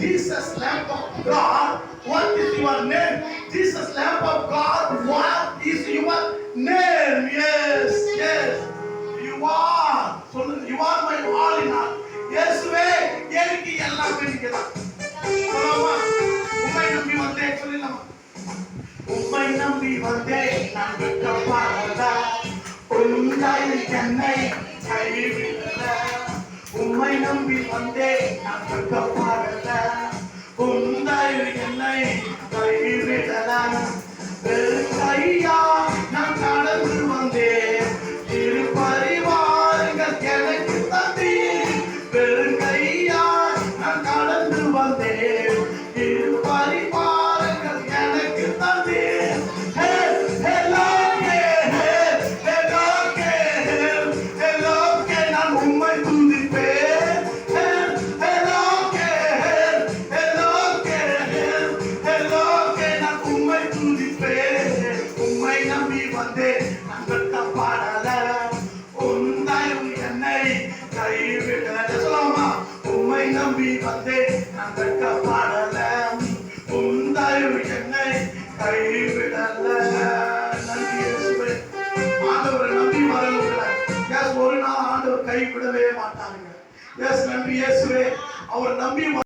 Jesus, Lamb of God, what is your name? Jesus, Lamb of God, what is your name? Yes, yes. You are. சொல்லுங்க you are my all in all. இயேசுவே எனக்கு எல்லாமே நீங்கதான். சொல்லலாமா? உம்மை நம்பி வந்தேன் சொல்லலாமா? உம்மை நம்பி வந்தேன் நான் வெட்கப்படல. உந்தாய் என்னை கைவிடல. உம்மை நம்பி வந்தேன் நான் வெட்கப்படல. உந்தாய் கையா நான் கடந்து வந்தேன் இரு எனக்கு நான் கடந்து வந்தேன். நம்பி வந்தேன் நான் வெட்கப்படல உந்தாயும் என்னை கைவிடல சொல்லலாமா உம்மை நம்பி வந்தேன் நான் வெட்கப்படல உந்தாயும் என்னை கைவிடல நன்றி இயேசுவே ஆண்டவரை நம்பி வரவங்களை எஸ் ஒரு நாள் ஆண்டவர் கைவிடவே மாட்டாங்க எஸ் நன்றி. இயேசுவே அவர் நம்பி